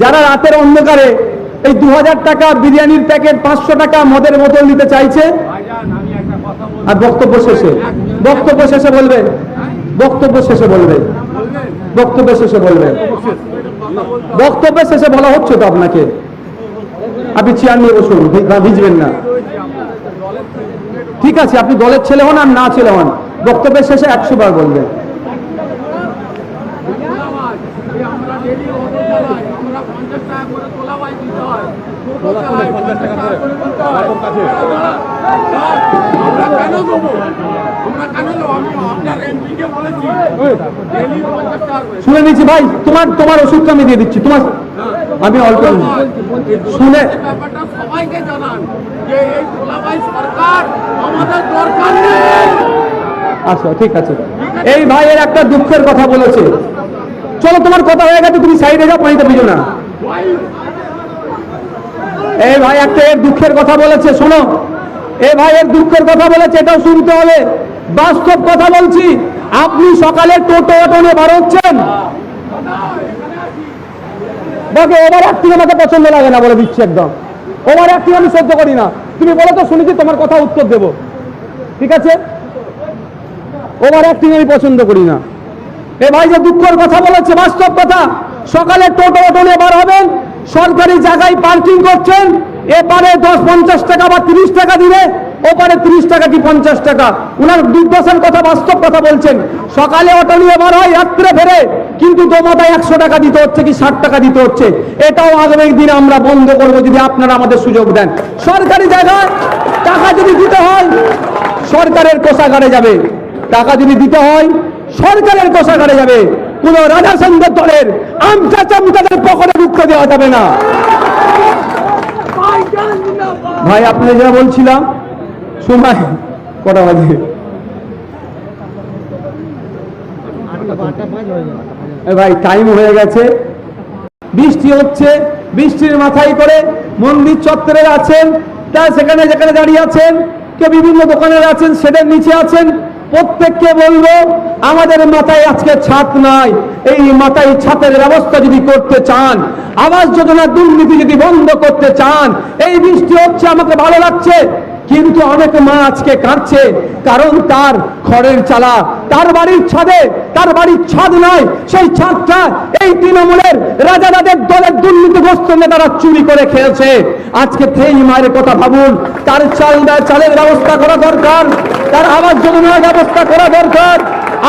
যারা রাতের অন্ধকারে এই দু হাজার টাকা বিরিয়ানির প্যাকেট পাঁচশো টাকা মদের বোতল নিতে চাইছে? আর বক্তব্য শেষে বক্তব্য শেষে বলবে, বক্তব্য শেষে বলবে, বক্তব্য শেষে বলবে। বক্তব্য শেষে বলা হচ্ছে তো আপনাকে। আপনি চেয়ার নিয়ে বসুন ভিজবেন না। ঠিক আছে, আপনি দলের ছেলে হন আর না ছেলে হন। বক্তব্যের শেষে একশো বার বলবেন শুনে নিচ্ছি ভাই, তোমার তোমার ওষুধটা আমি দিয়ে দিচ্ছি, তোমার আমি অল্প শুনে আচ্ছা ঠিক আছে। এই ভাইয়ের একটা দুঃখের কথা বলেছে। চলো, তোমার কথা হয়ে গেছে, তুমি সাইডে যাও, পানিতে ভিজো না। এই ভাই, একটা এর দুঃখের কথা বলেছে, শোনো। এ ভাই, এর দুঃখের কথা বলেছে, এটাও শুনতে হবে। বাস্তব কথা বলছি, আপনি সকালে টোটো অটো নিয়ে বার হচ্ছেন। বাকি ওভার অ্যাক্টিং আমাকে পছন্দ লাগে না বলে দিচ্ছি একদম। ওভার অ্যাক্টিং আমি সহ্য করি না। তুমি বলো তো শুনেছি তোমার কথা উত্তর দেবো। ঠিক আছে? ওভার অ্যাক্টিং আমি পছন্দ করি না। এ ভাই, যে দুঃখের কথা বলেছে, বাস্তব কথা, সকালে টোটো অটো নিয়ে বার হবেন সরকারি জায়গায় পার্কিং করছেন, এপারে দশ, পঞ্চাশ টাকা বা তিরিশ টাকা দিলে, ওপারে তিরিশ টাকা কি পঞ্চাশ টাকা? উনার দুর্দশার কথা, বাস্তব কথা বলছেন। সকালে অটো নিয়ে বার হয়, রাত্রে ফেরে, কিন্তু দোমাতায় একশো টাকা দিতে হচ্ছে কি ষাট টাকা দিতে হচ্ছে? এটাও আগামী দিন আমরা বন্ধ করব যদি আপনারা আমাদের সুযোগ দেন। সরকারি জায়গায় টাকা যদি দিতে হয়, সরকারের কোষাগারে যাবে। টাকা যদি দিতে হয়, সরকারের কোষাগারে যাবে। কোন রাজা সন্ধ্যের দলের আমচা চামচাদের পকেটে রুখতে দেওয়া যাবে না। ভাই, আপনি যা বলছিলাম সময় কটা বাজে? ভাই টাইম হয়ে গেছে। বৃষ্টি হচ্ছে, বৃষ্টির মাথায় করে মন্দির চত্বরে আছেন, তা সেখানে যেখানে দাঁড়িয়ে আছেন কেউ বিভিন্ন দোকানের আছেন, সেটার নিচে আছেন প্রত্যেককে বলব, আমাদের মাথায় আজকে ছাত নাই। এই মাথায় ছাতের ব্যবস্থা যদি করতে চান, আবাস যোজনা দুর্নীতি যদি বন্ধ করতে চান, এই বৃষ্টি হচ্ছে, আমাকে ভালো লাগছে। কিন্তু অনেক মা আজকে কাঁদছে, কারণ তার খড়ের চালা, তার বাড়ির ছাদে, তার বাড়ির ছাদ নয়, সেই ছাদটা এই তৃণমূলের রাজা রাজারাদের দলের দুর্নীতিগ্রস্ত নেতারা চুরি করে খেয়েছে। আজকে সেই মায়ের কথা ভাবুন, তার চাল চালের ব্যবস্থা করা দরকার, তার আবাস যোজনার ব্যবস্থা করা দরকার।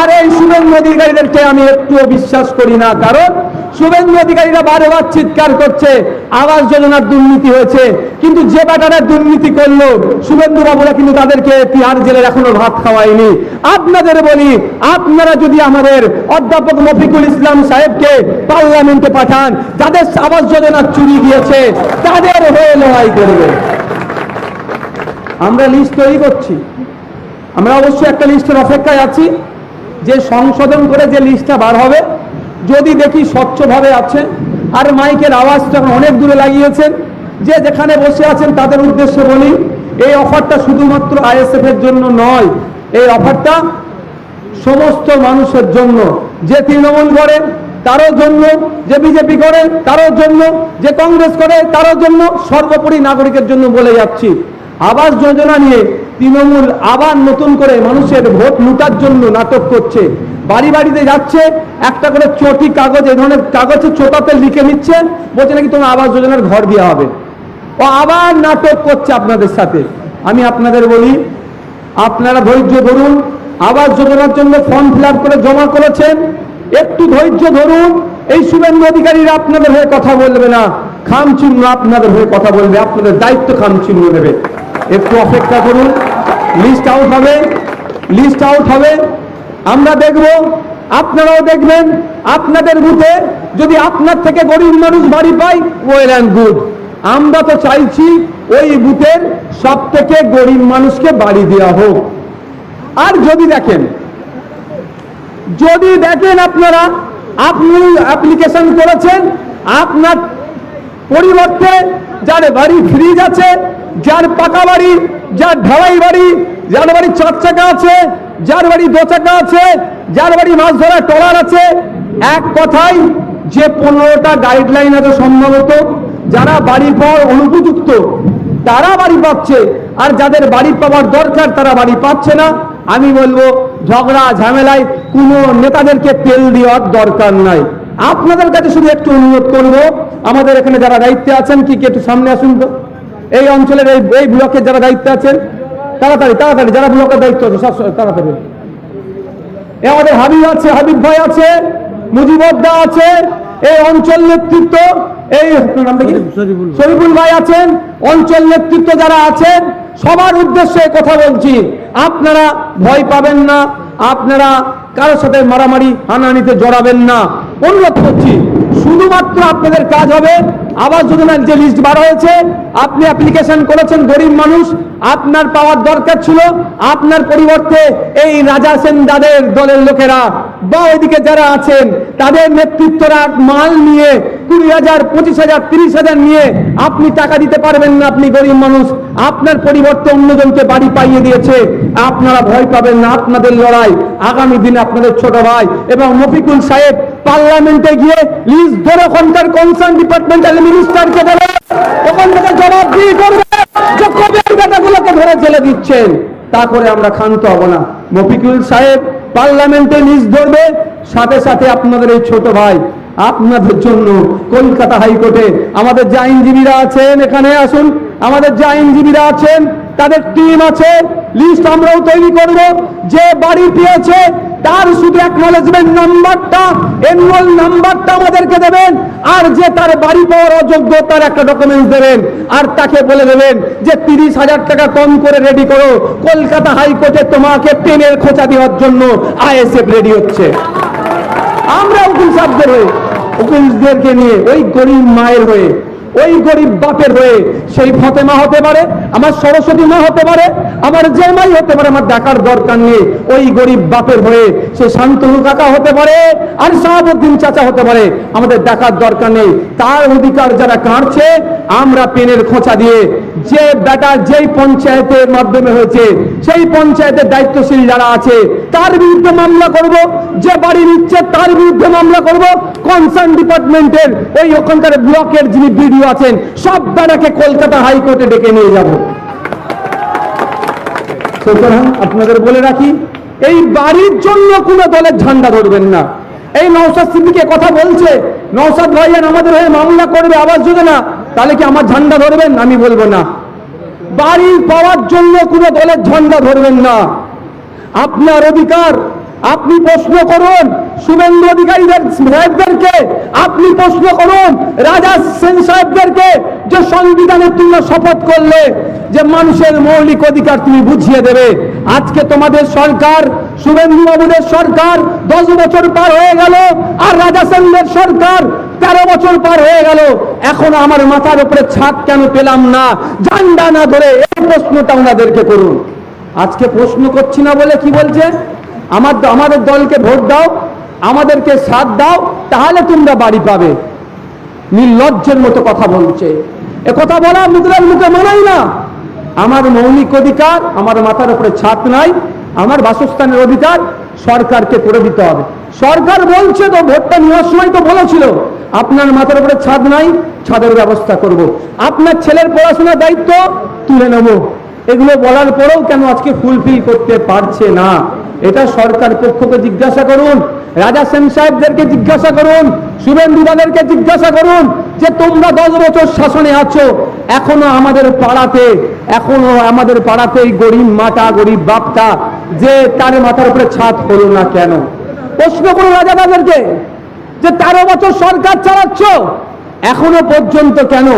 আর এই শুভেন্দু অধিকারীদেরকে আমি একটুও বিশ্বাস করি না, কারণ শুভেন্দু অধিকারীরা বারবার চিৎকার করছে, আবাস যোজনার দুর্নীতি হয়েছে। কিন্তু যে ব্যাটারা দুর্নীতি করল, শুভেন্দু বাবুরা কিন্তু তাদেরকে তিহার জেলের এখনও ভাত খাওয়ায়নি। আপনাদের বলি, আপনারা যদি আমাদের অধ্যাপক মফিকুল ইসলাম সাহেবকে পার্লামেন্টে পাঠান, যাদের আবাস যোজনার চুরি গিয়েছে, তাদের হয়ে লড়াই করবে। আমরা লিস্ট তৈরি করছি। আমরা অবশ্যই একটা লিস্টের অপেক্ষায় আছি। যে সংশোধন করে যে লিস্টটা বার হবে যদি দেখি স্বচ্ছভাবে আছে, আর মাইকের আওয়াজটা এখন অনেক দূরে লাগিয়েছেন যে যেখানে বসে আছেন তাদের উদ্দেশ্যে বলি, এই অফারটা শুধুমাত্র আইএসএফ এর জন্য নয়, এই অফারটা সমস্ত মানুষের জন্য, যে তৃণমূল করে, তারও জন্য, যে বিজেপি করে, তারও জন্য, যে কংগ্রেস করে, তারও জন্য সর্বোপরি নাগরিকের জন্য বলে যাচ্ছি। আবাস যোজনা নিয়ে তৃণমূল আবার নতুন করে মানুষের ভোট লুটার জন্য নাটক করছে। বাড়ি বাড়িতে যাচ্ছে, একটা করে চটি কাগজ এই ধরনের কাগজে চোটাতে লিখে নিচ্ছে, বলছে নাকি তোমার আবাস যোজনার ঘর দেওয়া হবে। ও আবার নাটক করছে আপনাদের সাথে। আমি আপনাদের বলি, আপনারা ধৈর্য ধরুন, আবাস যোজনার জন্য ফর্ম ফিল করে জমা করেছেন। একটু ধৈর্য ধরুন, এই শুভেন্দু অধিকারীরা আপনাদের হয়ে কথা বলবে না খাম চিহ্ন আপনাদের হয়ে কথা বলবে, আপনাদের দায়িত্ব খাম চিহ্ন নেবে। একটু অপেক্ষা করুন। লিস্ট আউট হবে। লিস্ট আউট হবে। আমরা দেখব। আপনারাও দেখবেন। আপনাদের বুথে যদি আপনার থেকে গরিব মানুষ বাড়ি পায় ওয়েল অ্যান্ড গুড আমরা তো চাইছি ওই বুথের সব থেকে গরিব মানুষকে বাড়ি দেওয়া হোক। আর যদি দেখেন যদি দেখেন আপনারা, আপনি অ্যাপ্লিকেশন করেছেন, আপনার পরিবর্তে যার বাড়ি ফ্রিজ আছে, যার পাকা বাড়ি, যার ঢালাই বাড়ি, যার বাড়ি চার চাকা আছে, যার বাড়ি দো চাকা আছে, যার বাড়ি মাছ ধরা ট্রলার আছে, এক কথায় যে পনেরোটা গাইডলাইন আছে সম্ভবত, যারা বাড়ি পাওয়ার অনুপযুক্ত, তারা বাড়ি পাচ্ছে, আর যাদের বাড়ি পাওয়ার দরকার, তারা বাড়ি পাচ্ছে না। আমি বলব, ঝগড়া, ঝামেলায় কোনো নেতাদেরকে তেল দেওয়ার দরকার নাই। আপনাদের কাছে শুধু একটু অনুরোধ করব আমাদের এখানে যারা দায়িত্বে আছেন কি একটু সামনে আসুন তো। এই অঞ্চলের এই এই ব্লকের যারা দায়িত্বে আছেন তাড়াতাড়ি তাড়াতাড়ি যারা ব্লকের দায়িত্ব আছে সব তাড়াতাড়ি। এ আমাদের হাবিব আছে হাবিব ভাই আছে মুজিবদ্দা আছে এই অঞ্চল নেতৃত্ব এই শরীফুল ভাই। আছেন অঞ্চল নেতৃত্ব যারা আছেন সবার উদ্দেশ্যে কথা বলছি। আপনারা ভয় পাবেন না আপনারা কারোর সাথে মারামারি হানাহানিতে জড়াবেন না। অনুরোধ করছি, শুধুমাত্র আপনাদের কাজ হবে আবাস যোজনার যে লিস্ট বার হয়েছে, আপনি অ্যাপ্লিকেশন করেছেন, গরিব মানুষ, আপনার পাওয়ার দরকার ছিল, আপনার পরিবর্তে এই রাজা সেন যাদের দলের লোকেরা, বা ওইদিকে যারা আছেন, তাদের নেতৃত্বরা মাল নিয়ে, কুড়ি হাজার, পঁচিশ হাজার, তিরিশ হাজার নিয়ে আপনি টাকা দিতে পারবেন না আপনি গরিব মানুষ, আপনার পরিবর্তে অন্যজনকে বাড়ি পাইয়ে দিয়েছে, আপনারা ভয় পাবেন না, আপনাদের লড়াই আগামী দিনে আপনাদের ছোট ভাই এবং মফিকুল সাহেব পার্লামেন্টে গিয়ে লিস্ট ধরে ওখানকার কনসার্ন ডিপার্টমেন্টাল মিনিস্টারকে বলে, ওখান থেকে জবাব দিয়ে করবে। যে কবে এই বেটাগুলোকে ধরে জেলে দিচ্ছেন। তা করে আমরা ক্ষান্ত হব না। মফিকুল সাহেব পার্লামেন্টে লিস্ট ধরবে, সাথে সাথে আপনাদের এই ছোট ভাই, আপনাদের জন্য কলকাতা হাইকোর্টে আমাদের যে আইনজীবীরা আছেন, এখানে আসুন। আমাদের যে আইনজীবীরা আছেন, তাদের টিম আছে। লিস্ট আমরাও তৈরি করব। যে বাড়ি পেয়েছে তার শুধু অ্যাকনোলেজমেন্ট নাম্বারটা এনরোল নাম্বারটা আমাদেরকে দেবেন, আর যে তার বাড়ি পাওয়ার অযোগ্য তার একটা ডকুমেন্টস দেবেন, আর তাকে বলে দেবেন যে তিরিশ হাজার টাকা কম করে রেডি করো। কলকাতা হাইকোর্টে তোমাকে পেনের খোঁচা দেওয়ার জন্য আইএসএফ রেডি হচ্ছে। আমরা উকিল সাহেবদের হয়ে, উকিলদেরকে নিয়ে, ওই গরিব মায়ের হয়ে ওই গরিব বাপের হয়ে সেই ফতেমা হতে পারে, আমার সরস্বতী মা হতে পারে, আমার যে মাই হতে পারে, আমার দেখার দরকার নেই। ওই গরিব বাপের হয়ে সে শান্তনু কাকা হতে পারে আর শাহাবুদ্দিন চাচা হতে পারে, আমাদের দেখার দরকার নেই। তার অধিকার যারা কাটছে আমরা পেনের খোঁচা দিয়ে যে বেটা যেই পঞ্চায়েতের মাধ্যমে হয়েছে, সেই পঞ্চায়েতের দায়িত্বশীল যারা আছে, তার বিরুদ্ধে মামলা করব, যে বাড়ি নিচ্ছে তার বিরুদ্ধে মামলা করব। কনসার্ন ডিপার্টমেন্টের ওই ওখানকার ব্লকের যিনি বিডিও আছেন, সব বেড়াকে কলকাতা হাইকোর্টে ডেকে নিয়ে যাব। সুতরাং আপনাদের বলে রাখি, এই বাড়ির জন্য কোনো দলের ঝান্ডা ধরবেন না। এই নৌসাদ সিদ্দিকে কথা বলছে নৌসাদ ভাইয়ান আমাদের হয়ে মামলা করবে আবাস যোজনা তাহলে কি আমার ঝান্ডা ধরবেন? আমি বলব না। বাড়ি পাওয়ার জন্য কোনো দলের ঝান্ডা ধরবেন না। আপনার অধিকার আপনি প্রশ্ন করুন, শুভেন্দু অধিকারীদের সাহেবদেরকে, আপনি প্রশ্ন করুন, রাজা সেন সাহেবদেরকে যে সংবিধানের তুল্য শপথ করলে যে মানুষের মৌলিক অধিকার তুমি বুঝিয়ে দেবে। আজকে তোমাদের সরকার, শুভেন্দু বাবুদের সরকার দশ বছর পার হয়ে গেল, আর রাজা সেনদের সরকার তেরো বছর পার হয়ে গেল। এখন আমার মাথার উপরে ছাদ কেন পেলাম না? জান্ডা না ধরে এই প্রশ্নটা ওনাদেরকে করুন। আজকে প্রশ্ন করছি না বলে কি বলছে? আমার আমাদের দলকে ভোট দাও, আমাদেরকে সাথ দাও, তাহলে তোমরা বাড়ি পাবে। নির্লজ্জের মতো কথা বলছে। এ কথা বলা মুদ্রার মুখে মানাই না। আমার মৌলিক অধিকার, আমার মাথার উপরে ছাদ নাই, আমার বাসস্থানের অধিকার সরকারকে করে দিতে হবে। সরকার বলছে তো, ভোটটা নেওয়ার সময় তো বলেছিল, আপনার মাথার উপরে ছাদ নাই, ছাদের ব্যবস্থা করব। আপনার ছেলের পড়াশোনার দায়িত্ব তুলে নেব। এগুলো বলার পরেও কেন আজকে ফুলফিল করতে পারছে না? এটা সরকার পক্ষকে জিজ্ঞাসা করুন, রাজা সেন সাহেবদেরকে জিজ্ঞাসা করুন, শুভেন্দু দাদেরকে জিজ্ঞাসা করুন যে তোমরা দশ বছর শাসনে আছো, এখনও আমাদের পাড়াতে, এখনও আমাদের পাড়াতে গরিব মাটা, গরিব বাপটা যে তার মাথার উপরে ছাদ হলো না কেন? প্রশ্ন করুন রাজা দাদেরকে যে তেরো বছর সরকার চালাচ্ছ, এখনও পর্যন্ত কেন?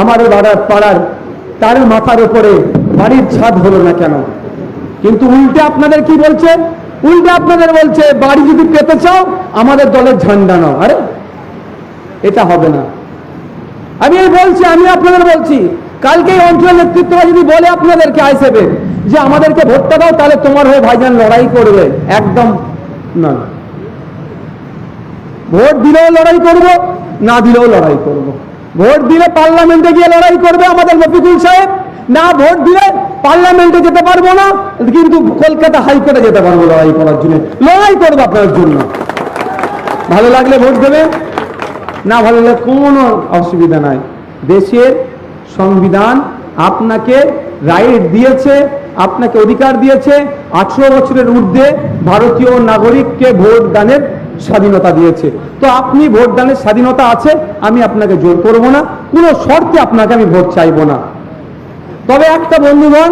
আমার পাড়ার তার মাথার উপরে বাড়ির ছাদ হলো না কেন? কিন্তু উল্টে আপনাদের কি বলছে? উল্টে আপনাদের বলছে, বাড়ি যদি পেতে চাও, আমাদের দলের ঝান্ডা নাও। আরে, এটা হবে না। আমি এই বলছি, আমি আপনাদের বলছি কালকে অঞ্চল নেতৃত্বরা যদি বলে আপনাদেরকে আইসেবে যে আমাদেরকে ভোটটা দাও, তাহলে তোমার হয়ে ভাইজান লড়াই করবে। একদম না। ভোট দিলেও লড়াই করব, না দিলেও লড়াই করব। ভোট দিলে পার্লামেন্টে গিয়ে লড়াই করবে আমাদের মফিকুল সাহেব। না ভোট দিলে পার্লামেন্টে যেতে পারব না, কিন্তু কলকাতা হাইকোর্টে যেতে পারব লড়াই করার জন্য। লড়াই করব আপনার জন্য। ভালো লাগলে ভোট দেবেন না ভালো লাগলে কোনো অসুবিধা নাই। দেশের সংবিধান আপনাকে রাইট দিয়েছে, আপনাকে অধিকার দিয়েছে, আঠেরো বছরের ঊর্ধ্বে ভারতীয় নাগরিককে ভোট দানের স্বাধীনতা দিয়েছে। তো আপনি ভোট দানের স্বাধীনতা আছে, আমি আপনাকে জোর করব না। কোনো শর্তে আপনাকে আমি ভোট চাইব না। তবে একটা বন্ধুগণ